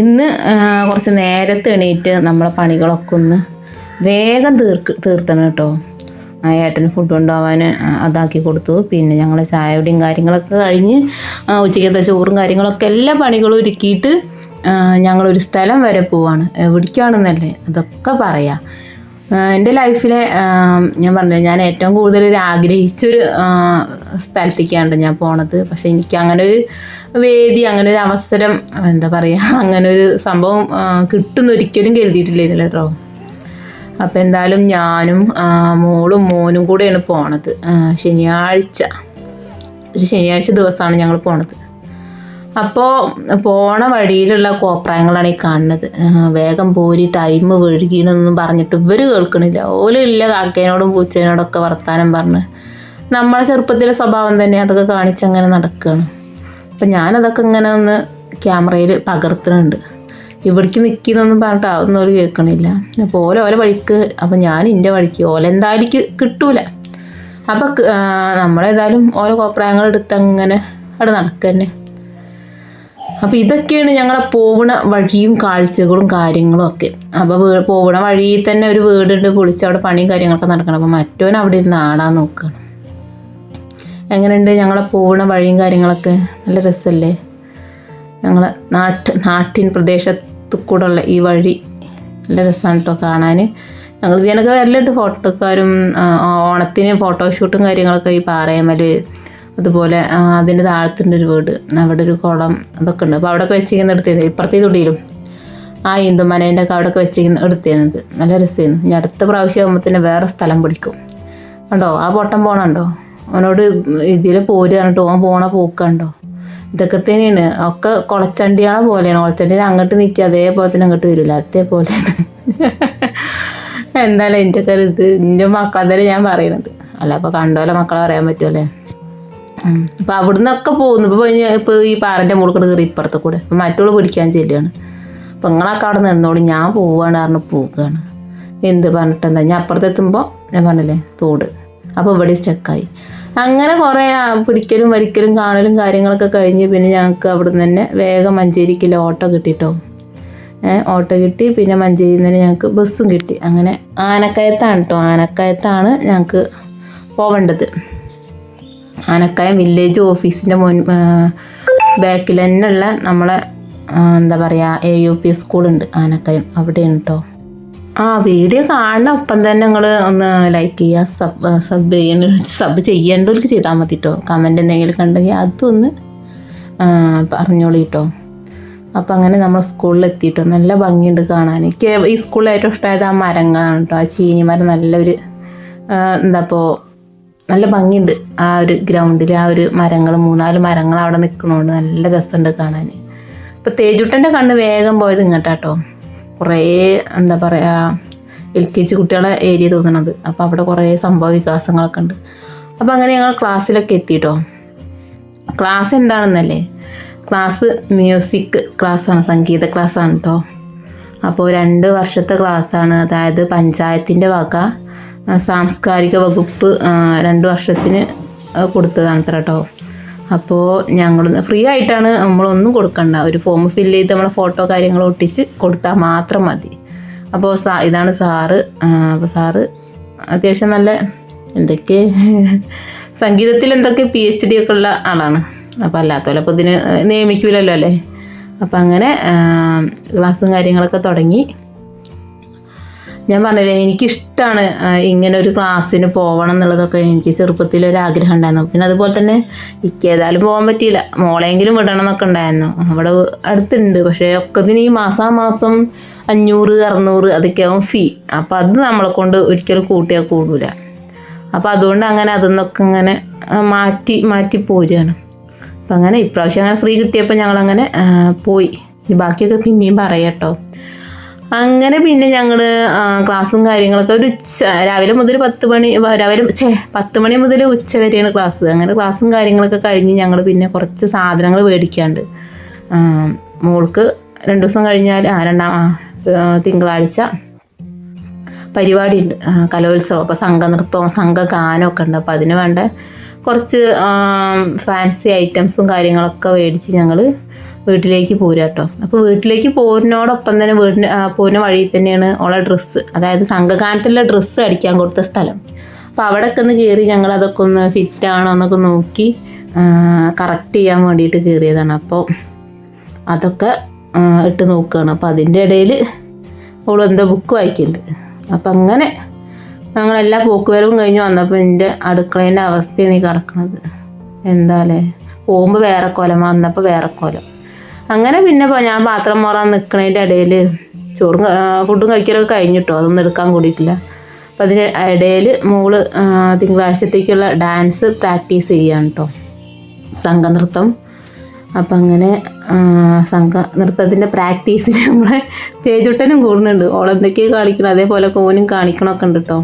ഇന്ന് കുറച്ച് നേരത്തെ എണീറ്റ് നമ്മളെ പണികളൊക്കെ ഒന്ന് വേഗം തീർക്ക് തീർത്തണം കേട്ടോ. ഏട്ടന് ഫുഡ് കൊണ്ടുപോകാൻ അതാക്കി കൊടുത്തു. പിന്നെ ഞങ്ങൾ ചായയുടെയും കാര്യങ്ങളൊക്കെ കഴിഞ്ഞ് ഉച്ചയ്ക്കത്തെ ചോറും കാര്യങ്ങളൊക്കെ എല്ലാ പണികളും ഒരുക്കിയിട്ട് ഞങ്ങളൊരു സ്ഥലം വരെ പോവാണ്. എവിടേക്കാണെന്നല്ലേ അതൊക്കെ പറയാം. എന്റെ ലൈഫിലെ ഞാൻ പറഞ്ഞില്ലേ ഞാൻ ഏറ്റവും കൂടുതൽ ആഗ്രഹിച്ചൊരു സ്ഥലത്തേക്കാണ് ഞാൻ പോണത്. പക്ഷേ എനിക്ക് അങ്ങനെ ഒരു വേദി അങ്ങനെ ഒരു അവസരം എന്താ പറയുക അങ്ങനെ ഒരു സംഭവം കിട്ടുന്ന ഒരിക്കലും കരുതിയിട്ടില്ല ഇതിൽ കേട്ടോ. അപ്പോൾ എന്തായാലും ഞാനും മോളും മോനും കൂടെയാണ് പോണത്. ശനിയാഴ്ച ഒരു ശനിയാഴ്ച ദിവസമാണ് ഞങ്ങൾ പോണത്. അപ്പോൾ പോണ വഴിയിലുള്ള കോപ്രായങ്ങളാണ് ഈ കാണുന്നത്. വേഗം പോരി ടൈം വഴുകിയെന്നൊന്നും പറഞ്ഞിട്ട് ഇവർ കേൾക്കണില്ല. ഓലില്ല കാക്കേനോടും പൂച്ചേനോടൊക്കെ വർത്താനം പറഞ്ഞ്. നമ്മളെ ചെറുപ്പത്തിലെ സ്വഭാവം തന്നെ അതൊക്കെ കാണിച്ച് അങ്ങനെ നടക്കുകയാണ് അപ്പം ഞാനതൊക്കെ ഇങ്ങനെ ഒന്ന് ക്യാമറയിൽ പകർത്തുന്നുണ്ട്. ഇവിടേക്ക് നിൽക്കുന്നൊന്നും പറഞ്ഞിട്ട് അതൊന്നും അവർ കേൾക്കണില്ല. അപ്പോൾ ഓല ഓല വഴിക്ക് അപ്പം ഞാൻ എന്റെ വഴിക്ക് ഓല എന്തായാലും കിട്ടൂല. അപ്പം നമ്മളേതായാലും ഓരോ കോപ്രായങ്ങൾ എടുത്ത് അങ്ങനെ അവിടെ നടക്കന്നെ. തന്നെ അപ്പോൾ ഇതൊക്കെയാണ് ഞങ്ങളെ പോവണ വഴിയും കാഴ്ചകളും കാര്യങ്ങളും ഒക്കെ. അപ്പോൾ പോവണ വഴിയിൽ തന്നെ ഒരു വീടുണ്ട് പൊളിച്ച് അവിടെ പണിയും കാര്യങ്ങളൊക്കെ നടക്കണം. അപ്പോൾ മറ്റവൻ അവിടെ ഇരുന്ന് ആടാൻ നോക്കുകയാണ് എങ്ങനെയുണ്ട് ഞങ്ങളെ പോകുന്ന വഴിയും കാര്യങ്ങളൊക്കെ? നല്ല രസമല്ലേ ഞങ്ങളെ നാട്ട് നാട്ടിൻ പ്രദേശത്ത് കൂടെ ഉള്ള ഈ വഴി നല്ല രസമാണ് കേട്ടോ കാണാൻ ഞങ്ങൾ ഇതിനൊക്കെ വരലുണ്ട് ഫോട്ടോക്കാരും ഓണത്തിന് ഫോട്ടോഷൂട്ടും കാര്യങ്ങളൊക്കെ ഈ പാറയമ്മൽ അതുപോലെ അതിന്റെ താഴത്തുണ്ട് ഒരു വീട് അവിടെ ഒരു കുളം അതൊക്കെ ഉണ്ട്. അപ്പോൾ അവിടെയൊക്കെ വെച്ചിരിക്കുന്ന എടുത്തത് ഇപ്പുറത്തെ തൊടിയിലും ആ ഇന്ദുമനേന്റെ ഒക്കെ അവിടെയൊക്കെ വെച്ചിരിക്കുന്ന എടുത്തേന്നത് നല്ല രസമായിരുന്നു ഇനി അടുത്ത പ്രാവശ്യം ആകുമ്പോൾ വേറെ സ്ഥലം പിടിക്കും. കണ്ടോ? ആ പൊട്ടം പോണുണ്ടോ? അവനോട് ഇതിൽ പോര് പറഞ്ഞിട്ട് ഓൻ പോണ പോക്കണ്ടോ ഇതൊക്കെ തന്നെയാണ്. ഒക്കെ കുളച്ചണ്ടിയാളെ പോലെയാണ്. കുളച്ചണ്ടിയിൽ അങ്ങോട്ട് നിൽക്കുക അതേപോലെ തന്നെ അങ്ങോട്ട് വരില്ല അതേപോലെയാണ്. എന്തായാലും എന്റെ ഒക്കെ ഇത് എന്റെ മക്കളെ ഞാൻ പറയണത്. അല്ല അപ്പോൾ കണ്ടോലെ മക്കളെ പറയാൻ പറ്റുമല്ലേ അപ്പം അവിടെ അവിടുന്നൊക്കെ പോകുന്നു ഇപ്പോൾ ഇപ്പോൾ ഇപ്പൊ ഈ പാറന്റെ മുകളിൽ കയറി ഇപ്പുറത്തെ കൂടെ. ഇപ്പം മറ്റുള്ള പിടിക്കാൻ ചെല്ലുകയാണ് അപ്പം നിങ്ങളൊക്കെ അവിടെ നിന്നോളൂ. ഞാൻ പോവുകയാണ് പറഞ്ഞ് പോവുകയാണ് എന്ത് പറഞ്ഞിട്ടെന്താ? ഞാൻ അപ്പുറത്തെത്തുമ്പോൾ ഞാൻ പറഞ്ഞില്ലേ? തോട്. അപ്പോൾ ഇവിടെ സ്റ്റക്കായി അങ്ങനെ കുറേ പിടിക്കലും വരിക്കലും കാണലും കാര്യങ്ങളൊക്കെ കഴിഞ്ഞ് പിന്നെ ഞങ്ങൾക്ക് അവിടെ നിന്ന് തന്നെ വേഗം മഞ്ചേരിക്ക് ഓട്ടോ കിട്ടിട്ടോ. ഓട്ടോ കിട്ടി പിന്നെ മഞ്ചേരിയിൽ നിന്ന് ഞങ്ങൾക്ക് ബസ്സും കിട്ടി. അങ്ങനെ ആനക്കയത്താണ് കേട്ടോ ആനക്കയത്താണ് ഞങ്ങൾക്ക് പോവേണ്ടത്. ആനക്കായം വില്ലേജ് ഓഫീസിന്റെ മുൻ ബാക്കിൽ തന്നെയുള്ള നമ്മളെ എന്താ പറയുക എ യു പി സ്കൂളുണ്ട് ആനക്കായം. അവിടെയാണ് കേട്ടോ ആ വീഡിയോ കാണുന്ന ഒപ്പം തന്നെ നിങ്ങൾ ഒന്ന് ലൈക്ക് ചെയ്യുക സബ് സബ് ചെയ്യണ സബ് ചെയ്യേണ്ടവർക്ക് ചെയ്താൽ മതി കേട്ടോ കമന്റ് എന്തെങ്കിലും കണ്ടെങ്കിൽ അതൊന്ന് പറഞ്ഞോളി കേട്ടോ അപ്പം അങ്ങനെ നമ്മൾ സ്കൂളിൽ എത്തിയിട്ടോ. നല്ല ഭംഗിയുണ്ട് കാണാൻ. എനിക്ക് ഈ സ്കൂളിൽ ഏറ്റവും ഇഷ്ടമായത് ആ മരങ്ങളാണ് കേട്ടോ ആ ചീനി മരം നല്ലൊരു എന്താ ഇപ്പോൾ നല്ല ഭംഗിയുണ്ട് ആ ഒരു ഗ്രൗണ്ടിൽ ആ ഒരു മരങ്ങൾ മൂന്നാൽ മരങ്ങൾ അവിടെ നിൽക്കണോണ്ട് നല്ല രസമുണ്ട് കാണാൻ. ഇപ്പം തേജുട്ടന്റെ കണ്ണ് വേഗം പോയത് ഇങ്ങോട്ടാട്ടോ കുറേ എന്താ പറയുക എൽ കെ ജി കുട്ടികളെ ഏരിയ തോന്നണത്. അപ്പോൾ അവിടെ കുറേ സംഭവ വികാസങ്ങളൊക്കെ ഉണ്ട്. അപ്പോൾ അങ്ങനെ ഞങ്ങൾ ക്ലാസ്സിലൊക്കെ എത്തിയിട്ടോ ക്ലാസ് എന്താണെന്നല്ലേ? ക്ലാസ് മ്യൂസിക് ക്ലാസ്സാണ് സംഗീത ക്ലാസ്സാണ് കേട്ടോ അപ്പോൾ രണ്ട് വർഷത്തെ ക്ലാസ്സാണ്. അതായത് പഞ്ചായത്തിന്റെ വക സാംസ്കാരിക വകുപ്പ് രണ്ട് വർഷത്തിന് കൊടുത്തതാണ് കേട്ടോ അപ്പോൾ ഞങ്ങൾ ഫ്രീ ആയിട്ടാണ് നമ്മളൊന്നും കൊടുക്കണ്ട. ഒരു ഫോം ഫില്ല് ചെയ്ത് നമ്മളെ ഫോട്ടോ കാര്യങ്ങൾ ഒട്ടിച്ച് കൊടുത്താൽ മാത്രം മതി. അപ്പോൾ സാ ഇതാണ് സാറ്. അപ്പോൾ സാറ് അത്യാവശ്യം നല്ല എന്തൊക്കെ സംഗീതത്തിൽ എന്തൊക്കെ പി എച്ച് ഡി ഒക്കെ ഉള്ള ആളാണ്. അപ്പോൾ അല്ലാത്തപോലെ അപ്പോൾ ഇതിന് നിയമിക്കൂലല്ലോ അല്ലേ? അപ്പോൾ അങ്ങനെ ക്ലാസ്സും കാര്യങ്ങളൊക്കെ തുടങ്ങി. ഞാൻ പറഞ്ഞില്ലേ എനിക്കിഷ്ടമാണ് ഇങ്ങനെ ഒരു ക്ലാസ്സിന് പോകണം എന്നുള്ളതൊക്കെ എനിക്ക് ചെറുപ്പത്തിൽ ഒരു ആഗ്രഹം ഉണ്ടായിരുന്നു പിന്നെ അതുപോലെ തന്നെ എനിക്ക് ഏതായാലും പോകാൻ പറ്റിയില്ല. മോളെങ്കിലും വിടണം എന്നൊക്കെ ഉണ്ടായിരുന്നു. അവിടെ അടുത്തുണ്ട്. പക്ഷേ ഒക്കത്തിന് ഈ മാസാ മാസം അഞ്ഞൂറ് അറുന്നൂറ് അതൊക്കെ ആവും ഫീ അപ്പോൾ അത് നമ്മളെ കൊണ്ട് ഒരിക്കലും കൂട്ടിയാൽ കൂടൂല. അപ്പോൾ അതുകൊണ്ട് അങ്ങനെ അതിന്നൊക്കെ ഇങ്ങനെ മാറ്റി മാറ്റി പോരുകയാണ്. അപ്പം അങ്ങനെ ഇപ്രാവശ്യം അങ്ങനെ ഫ്രീ കിട്ടിയപ്പോൾ ഞങ്ങളങ്ങനെ പോയി. ബാക്കിയൊക്കെ പിന്നെയും പറയാം കേട്ടോ. അങ്ങനെ പിന്നെ ഞങ്ങൾ ക്ലാസ്സും കാര്യങ്ങളൊക്കെ ഒരു ഉച്ച രാവിലെ മുതൽ പത്ത് മണി രാവിലെ ഛേ പത്ത് മണി മുതൽ ഉച്ച വരെയാണ് ക്ലാസ്. അങ്ങനെ ക്ലാസ്സും കാര്യങ്ങളൊക്കെ കഴിഞ്ഞ് ഞങ്ങൾ പിന്നെ കുറച്ച് സാധനങ്ങൾ മേടിക്കാണ്ട്. മോൾക്ക് രണ്ട് ദിവസം കഴിഞ്ഞാൽ ആ രണ്ടാം തിങ്കളാഴ്ച പരിപാടിയുണ്ട്. കലോത്സവം. അപ്പോൾ സംഘനൃത്തവും സംഘഗാനമൊക്കെ ഉണ്ട്. അപ്പോൾ അതിന് വേണ്ട കുറച്ച് ഫാൻസി ഐറ്റംസും കാര്യങ്ങളൊക്കെ മേടിച്ച് ഞങ്ങൾ വീട്ടിലേക്ക് പോരുക കേട്ടോ. അപ്പോൾ വീട്ടിലേക്ക് പോരുന്നോടൊപ്പം തന്നെ വീടിന് പോരുന്ന വഴിയിൽ തന്നെയാണ് ഓളെ ഡ്രസ്സ് അതായത് സംഘഗാനത്തിലുള്ള ഡ്രസ്സ് അടിക്കാൻ കൊടുത്ത സ്ഥലം. അപ്പോൾ അവിടെയൊക്കെ ഒന്ന് കയറി ഞങ്ങൾ അതൊക്കെ ഒന്ന് ഫിറ്റ് ആണോ എന്നൊക്കെ നോക്കി കറക്റ്റ് ചെയ്യാൻ വേണ്ടിയിട്ട് കയറിയതാണ് അപ്പോൾ അതൊക്കെ ഇട്ട് നോക്കുകയാണ്. അപ്പോൾ അതിന്റെ ഇടയിൽ അവൾ എന്തോ ബുക്ക് വായിക്കുന്നുണ്ട്. അപ്പം അങ്ങനെ ഞങ്ങളെല്ലാ പോക്കുവരവും കഴിഞ്ഞ് വന്നപ്പോൾ എന്റെ അടുക്കളേന്റെ അവസ്ഥയാണ് ഈ കിടക്കുന്നത് എന്താ അല്ലേ? പോകുമ്പോൾ വേറെ കോലം വന്നപ്പോൾ വേറെ കോലം. അങ്ങനെ പിന്നെ ഞാൻ പാത്രം മോറാൻ നിൽക്കണതിന്റെ ഇടയിൽ ചോറും ഫുഡും കഴിക്കലൊക്കെ കഴിഞ്ഞിട്ടോ അതൊന്നും എടുക്കാൻ കൂടിയിട്ടില്ല. അപ്പം അതിന് ഇടയിൽ മോൾ തിങ്കളാഴ്ചത്തേക്കുള്ള ഡാൻസ് പ്രാക്ടീസ് ചെയ്യാണ് കേട്ടോ സംഘനൃത്തം. അപ്പം അങ്ങനെ സംഘ നൃത്തത്തിന്റെ പ്രാക്ടീസിന് നമ്മളെ തേജുട്ടനും കൂടുന്നുണ്ട്. ഓളെന്തൊക്കെ കാണിക്കണം അതേപോലെ കോനും കാണിക്കണമൊക്കെ ഉണ്ട് കേട്ടോ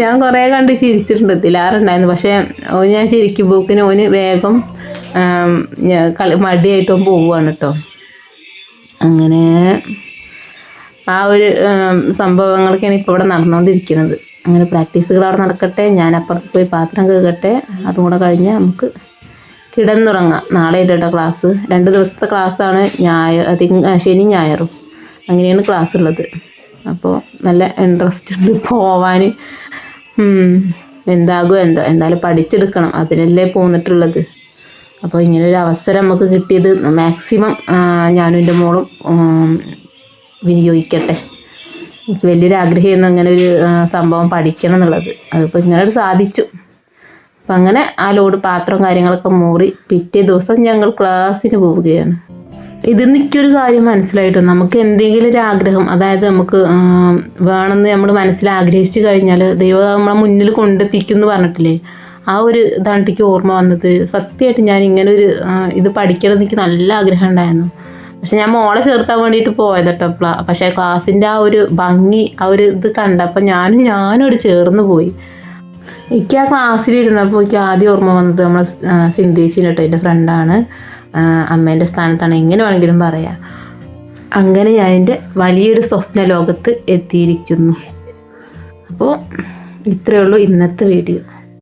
ഞാൻ കുറേ കണ്ട് ചിരിച്ചിട്ടുണ്ട്. തിലാറുണ്ടായിരുന്നു പക്ഷേ ഓന് ഞാൻ ചിരിക്കുമ്പോക്കിന് ഓന് വേഗം കളി മടിയായിട്ടും പോവുകയാണ് കേട്ടോ അങ്ങനെ ആ ഒരു സംഭവങ്ങളൊക്കെയാണ് ഇപ്പോൾ ഇവിടെ നടന്നുകൊണ്ടിരിക്കുന്നത് അങ്ങനെ പ്രാക്ടീസുകൾ അവിടെ നടക്കട്ടെ ഞാൻ അപ്പുറത്ത് പോയി പാത്രം കഴുകട്ടെ അതും കൂടെ കഴിഞ്ഞ് നമുക്ക് കിടന്നുറങ്ങാം. നാളെ ഇട്ടോ ക്ലാസ് രണ്ട് ദിവസത്തെ ക്ലാസ്സാണ് ഞായർ തിങ്ക ശനി ഞായറും. അങ്ങനെയാണ് ക്ലാസ് ഉള്ളത്. അപ്പോൾ നല്ല ഇൻട്രസ്റ്റ് ഉണ്ട് പോവാൻ എന്താകും എന്താ എന്തായാലും പഠിച്ചെടുക്കണം. അതിനല്ലേ പോന്നിട്ടുള്ളത്. അപ്പോൾ ഇങ്ങനൊരു അവസരം നമുക്ക് കിട്ടിയത് മാക്സിമം ഞാനും എന്റെ മോളും വിനിയോഗിക്കട്ടെ. എനിക്ക് വലിയൊരു ആഗ്രഹമായിരുന്നു അങ്ങനെ ഒരു സംഭവം പഠിക്കണം എന്നുള്ളത്. അതിപ്പോൾ ഇങ്ങനെ സാധിച്ചു. അപ്പം അങ്ങനെ ആ ലോഡ് പാത്രം കാര്യങ്ങളൊക്കെ മൂറി പിറ്റേ ദിവസം ഞങ്ങൾ ക്ലാസ്സിന് പോവുകയാണ്. ഇത് എനിക്കൊരു കാര്യം മനസ്സിലായിട്ടോ? നമുക്ക് എന്തെങ്കിലും ഒരു ആഗ്രഹം അതായത് നമുക്ക് വേണമെന്ന് നമ്മൾ മനസ്സിൽ ആഗ്രഹിച്ചു കഴിഞ്ഞാൽ ദൈവം നമ്മളെ മുന്നിൽ കൊണ്ടെത്തിക്കും എന്ന് പറഞ്ഞിട്ടില്ലേ? ആ ഒരു ഇതാണ് എനിക്ക് ഓർമ്മ വന്നത്. സത്യമായിട്ട് ഞാൻ ഇങ്ങനെ ഒരു ഇത് പഠിക്കണം എനിക്ക് നല്ല ആഗ്രഹം ഉണ്ടായിരുന്നു. പക്ഷെ ഞാൻ മോളെ ചേർത്താൻ വേണ്ടിയിട്ട് പോയത് കേട്ടോ പക്ഷേ ക്ലാസ്സിന്റെ ആ ഒരു ഭംഗി ആ ഒരു ഇത് കണ്ടപ്പോൾ ഞാനും ഞാനും അവിടെ ചേർന്ന് പോയി. എനിക്ക് ആ ക്ലാസ്സിലിരുന്നപ്പോൾ എനിക്ക് ആദ്യം ഓർമ്മ വന്നത് നമ്മളെ സിന്ധേച്ചിന് കേട്ടോ എന്റെ ഫ്രണ്ടാണ് അമ്മേന്റെ സ്ഥാനത്താണ്. എങ്ങനെ വേണമെങ്കിലും പറയാം. അങ്ങനെ ഞാൻ എന്റെ വലിയൊരു സ്വപ്ന ലോകത്ത് എത്തിയിരിക്കുന്നു. അപ്പോൾ ഇത്രയേ ഉള്ളൂ ഇന്നത്തെ വീഡിയോ.